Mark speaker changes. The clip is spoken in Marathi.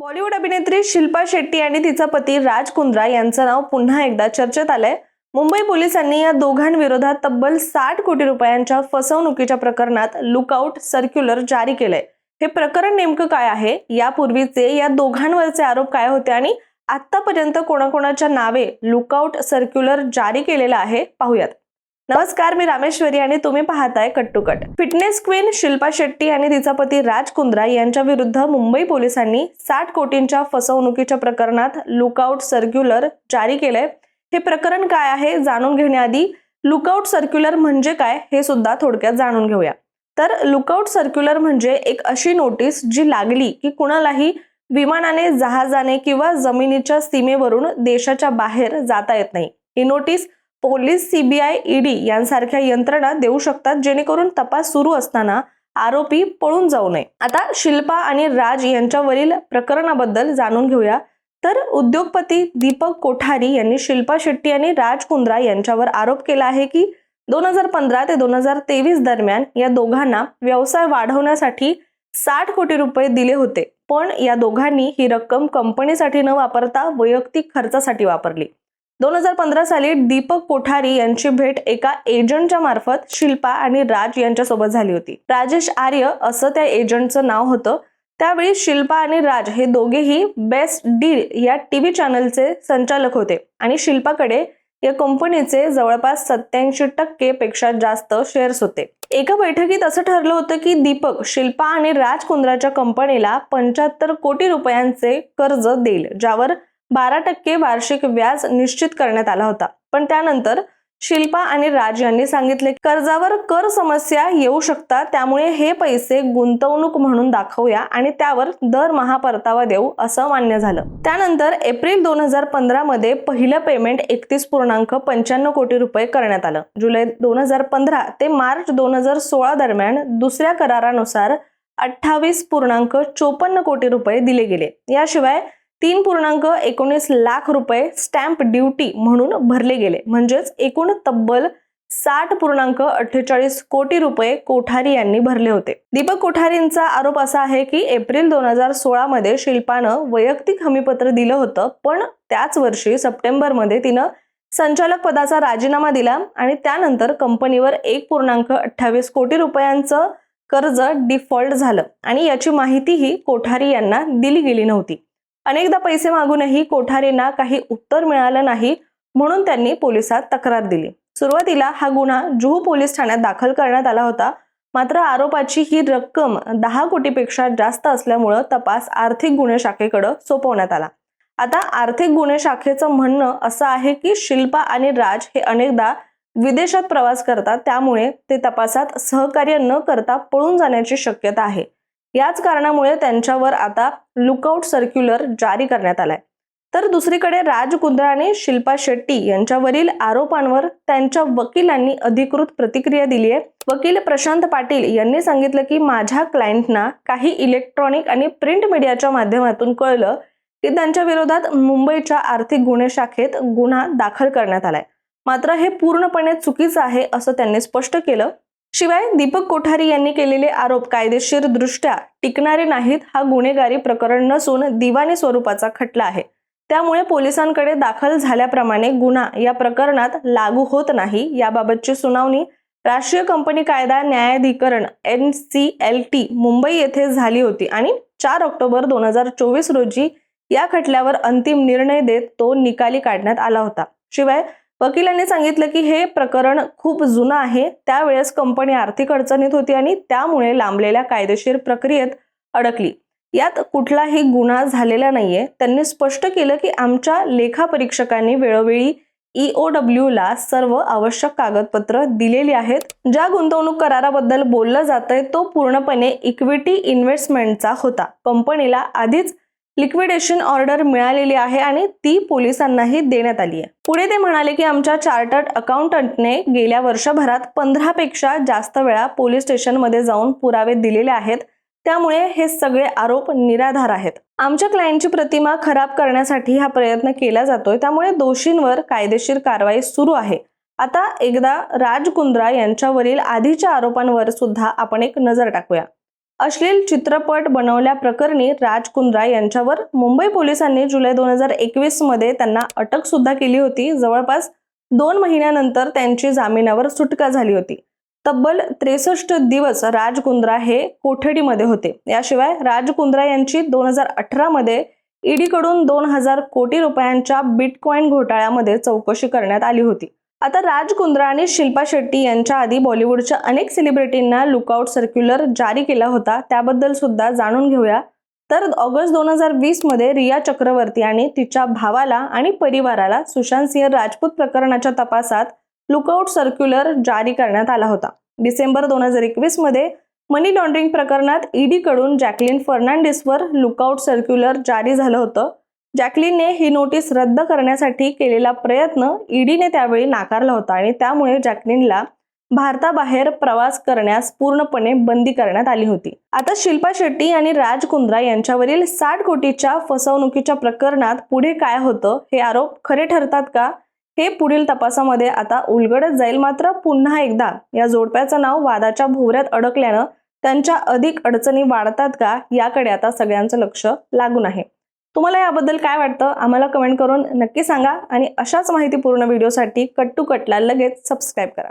Speaker 1: बॉलिवूड अभिनेत्री शिल्पा शेट्टी आणि तिचा पती राज कुंद्रा यांचं नाव पुन्हा एकदा चर्चेत आलंय. मुंबई पोलिसांनी या दोघांविरोधात तब्बल साठ कोटी रुपयांच्या फसवणुकीच्या प्रकरणात लुकआउट सर्क्युलर जारी केलंय. हे प्रकरण नेमकं काय आहे? यापूर्वीचे या दोघांवरचे आरोप काय होते? आणि आतापर्यंत कोणाकोणाच्या नावे लुकआउट सर्क्युलर जारी केलेलं आहे? पाहूयात. नमस्कार मी रामेश्वरी आणि तुम्ही पाहताय cut to cut. Fitness queen Shilpa Shetty आणि तिचा पती राज कुंद्रा यांच्या विरुद्ध मुंबई पोलिसांनी साठ कोटींच्या फसवणुकीच्या प्रकरणात लुकआउट सर्क्युलर जारी केलंय. हे प्रकरण काय आहे जाणून घेण्याआधी लुकआउट सर्क्युलर म्हणजे काय हे सुद्धा थोडक्यात जाणून घेऊया. तर लुकआउट सर्क्युलर म्हणजे एक अशी नोटीस जी लागली की कुणालाही विमानाने जहाजाने किंवा जमिनीच्या सीमेवरून देशाच्या बाहेर जाता येत नाही. ही नोटीस पोलीस सीबीआय ईडी यांसारख्या यंत्रणा देऊ शकतात जेणेकरून तपास सुरू असताना आरोपी पळून जाऊ नये. आता शिल्पा आणि राज यांच्यावरील प्रकरणाबद्दल जाणून घेऊया. तर उद्योगपती दीपक कोठारी यांनी शिल्पा शेट्टी आणि राज कुंद्रा यांच्यावर आरोप केला आहे की दोन हजार पंधरा ते दोन हजार तेवीस दरम्यान या दोघांना व्यवसाय वाढवण्यासाठी साठ कोटी रुपये दिले होते. पण या दोघांनी ही रक्कम कंपनीसाठी न वापरता वैयक्तिक खर्चासाठी वापरली. दोन हजार पंधरा साली दीपक कोठारी यांची भेट एका एजंटच्या मार्फत शिल्पा आणि राज यांच्यासोबत झाली होती. राजेश आर्य असं त्या एजंटचं नाव होतं. त्यावेळी शिल्पा आणि राज हे दोघेही बेस्ट डील या टीव्ही चॅनलचे संचालक होते आणि शिल्पाकडे या कंपनीचे जवळपास सत्याऐंशी टक्के पेक्षा जास्त शेअर्स होते. एका बैठकीत असं ठरलं होतं की दीपक शिल्पा आणि राज कुंद्राच्या कंपनीला पंच्याहत्तर कोटी रुपयांचे कर्ज देईल ज्यावर बारा टक्के वार्षिक व्याज निश्चित करण्यात आला होता. पण त्यानंतर शिल्पा आणि राज यांनी सांगितले कर्जावर कर समस्या येऊ शकतात त्यामुळे हे पैसे गुंतवणूक म्हणून दाखवूया आणि त्यावर दरमहा परतावा देऊ असं मान्य झालं. त्यानंतर एप्रिल दोन हजार पंधरा मध्ये पहिलं पेमेंट एकतीस पूर्णांक पंच्याण्णव कोटी रुपये करण्यात आलं. जुलै दोन हजार पंधरा ते मार्च दोन हजार सोळा दरम्यान दुसऱ्या करारानुसार अठ्ठावीस पूर्णांक चोपन्न कोटी रुपये दिले गेले. याशिवाय तीन पूर्णांक एकोणीस लाख रुपये स्टॅम्प ड्युटी म्हणून भरले गेले. म्हणजेच एकूण तब्बल साठ पूर्णांक अठ्ठेचाळीस कोटी रुपये कोठारी यांनी भरले होते. दीपक कोठारींचा आरोप असा आहे की एप्रिल दोन हजार सोळा मध्ये शिल्पानं वैयक्तिक हमीपत्र दिलं होतं पण त्याच वर्षी सप्टेंबरमध्ये तिनं संचालक पदाचा राजीनामा दिला आणि त्यानंतर कंपनीवर एक पूर्णांक अठ्ठावीस कोटी रुपयांचं कर्ज डिफॉल्ट झालं आणि याची माहितीही कोठारी यांना दिली गेली नव्हती. अनेकदा पैसे मागूनही कोठारींना काही उत्तर मिळालं नाही म्हणून त्यांनी पोलिसात तक्रार दिली. सुरुवातीला हा गुन्हा जुहू पोलीस ठाण्यात दाखल करण्यात आला होता. मात्र आरोपाची ही रक्कम दहा कोटीपेक्षा जास्त असल्यामुळं तपास आर्थिक गुन्हे शाखेकडं सोपवण्यात आला. आता आर्थिक गुन्हे शाखेचं म्हणणं असं आहे की शिल्पा आणि राज हे अनेकदा विदेशात प्रवास करतात त्यामुळे ते तपासात सहकार्य न करता पळून जाण्याची शक्यता आहे. याच कारणामुळे त्यांच्यावर आता लुकआउट सर्क्युलर जारी करण्यात आलाय. तर दुसरीकडे राज कुंद्राने आणि शिल्पा शेट्टी यांच्यावरील आरोपांवर त्यांच्या वकिलांनी अधिकृत प्रतिक्रिया दिली आहे. वकील प्रशांत पाटील यांनी सांगितलं की माझ्या क्लायंटना काही इलेक्ट्रॉनिक आणि प्रिंट मीडियाच्या माध्यमातून कळलं की त्यांच्या विरोधात मुंबईच्या आर्थिक गुन्हे शाखेत गुन्हा दाखल करण्यात आलाय. मात्र हे पूर्णपणे चुकीचं आहे असं त्यांनी स्पष्ट केलं. शिवाय दीपक कोठारी यांनी केलेले आरोप कायदेशीर दृष्ट्या टिकणारे नाहीत हा गुन्हेगारी प्रकरण नसून दिवाणी स्वरूपाचा खटला आहे. त्यामुळे पोलिसांकडे दाखल झाल्याप्रमाणे गुन्हा या प्रकरणात लागू होत नाही याबाबतची सुनावणी राष्ट्रीय कंपनी कायदा न्यायाधिकरण N C L T Mumbai येथे झाली होती आणि चार ऑक्टोबर दोन हजार चोवीस रोजी या खटल्यावर अंतिम निर्णय देत तो निकाली काढण्यात आला होता. शिवाय वकिलांनी सांगितलं की हे प्रकरण खूप जुनं आहे. त्यावेळेस कंपनी आर्थिक अडचणीत होती आणि त्यामुळे लांबलेल्या कायदेशीर प्रक्रियेत अडकली. यात कुठलाही गुन्हा झालेला नाहीये. त्यांनी स्पष्ट केलं की आमच्या लेखापरीक्षकांनी वेळोवेळी ईओडब्ल्यू ला सर्व आवश्यक कागदपत्र दिलेली आहेत. ज्या गुंतवणूक कराराबद्दल बोललं जातंय तो पूर्णपणे इक्विटी इन्व्हेस्टमेंटचा होता. कंपनीला आधीच लिक्विडेशन ऑर्डर मिळालेली आहे आणि ती पोलिसांनाही देण्यात आली आहे. पुढे ते म्हणाले की आमच्या चार्टर्ड अकाउंटंटने गेल्या वर्षभरात पंधरापेक्षा जास्त वेळा पोलीस स्टेशनमध्ये जाऊन पुरावे दिलेले आहेत. त्यामुळे हे सगळे आरोप निराधार आहेत. आमच्या क्लायंटची प्रतिमा खराब करण्यासाठी हा प्रयत्न केला जातोय. त्यामुळे दोषींवर कायदेशीर कारवाई सुरू आहे. आता एकदा राज कुंद्रा यांच्यावरील आधीच्या आरोपांवर सुद्धा आपण एक नजर टाकूया. अश्लील चित्रपट बनवल्याप्रकरणी राज कुंद्रा यांच्यावर मुंबई पोलिसांनी जुलै दोन हजार एकवीसमध्ये त्यांना अटक सुद्धा केली होती. जवळपास दोन महिन्यानंतर त्यांची जामिनावर सुटका झाली होती. तब्बल त्रेसष्ट दिवस राज कुंद्रा हे कोठडीमध्ये होते. याशिवाय राज कुंद्रा यांची दोन हजार अठरामध्ये ईडीकडून दोन हजार कोटी रुपयांच्या बिटकॉईन घोटाळ्यामध्ये चौकशी करण्यात आली होती. आता राज कुंद्रा आणि शिल्पा शेट्टी यांच्या आधी बॉलिवूडच्या अनेक सेलिब्रिटींना लुकआउट सर्क्युलर जारी केला होता त्याबद्दल सुद्धा जाणून घेऊया. तर ऑगस्ट दोन हजार वीसमध्ये रिया चक्रवर्ती आणि तिच्या भावाला आणि परिवाराला सुशांत सिंह राजपूत प्रकरणाच्या तपासात लुकआउट सर्क्युलर जारी करण्यात आला होता. डिसेंबर दोन हजार एकवीसमध्ये मनी लॉन्ड्रिंग प्रकरणात ईडीकडून जॅकलिन फर्नांडिसवर लुकआउट सर्क्युलर जारी झालं होतं. जॅकलिनने ही नोटीस रद्द करण्यासाठी केलेला प्रयत्न ईडीने त्यावेळी नाकारला होता आणि त्यामुळे जॅकलिनला भारताबाहेर प्रवास करण्यास पूर्णपणे बंदी करण्यात आली होती. आता शिल्पा शेट्टी आणि राज कुंद्रा यांच्यावरील साठ कोटीच्या फसवणुकीच्या प्रकरणात पुढे काय होतं हे आरोप खरे ठरतात का? हे पुढील तपासामध्ये आता उलगडत जाईल. मात्र पुन्हा एकदा या जोडप्याचं नाव वादाच्या भोवऱ्यात अडकल्यानं त्यांच्या अधिक अडचणी वाढतात का याकडे आता सगळ्यांचं लक्ष लागून आहे. तुम्हाला याबद्दल काय वाटतं? आम्हाला कमेंट करून नक्की सांगा आणि अशाच माहितीपूर्ण व्हिडिओसाठी कट टू कटला लगेच सबस्क्राईब करा.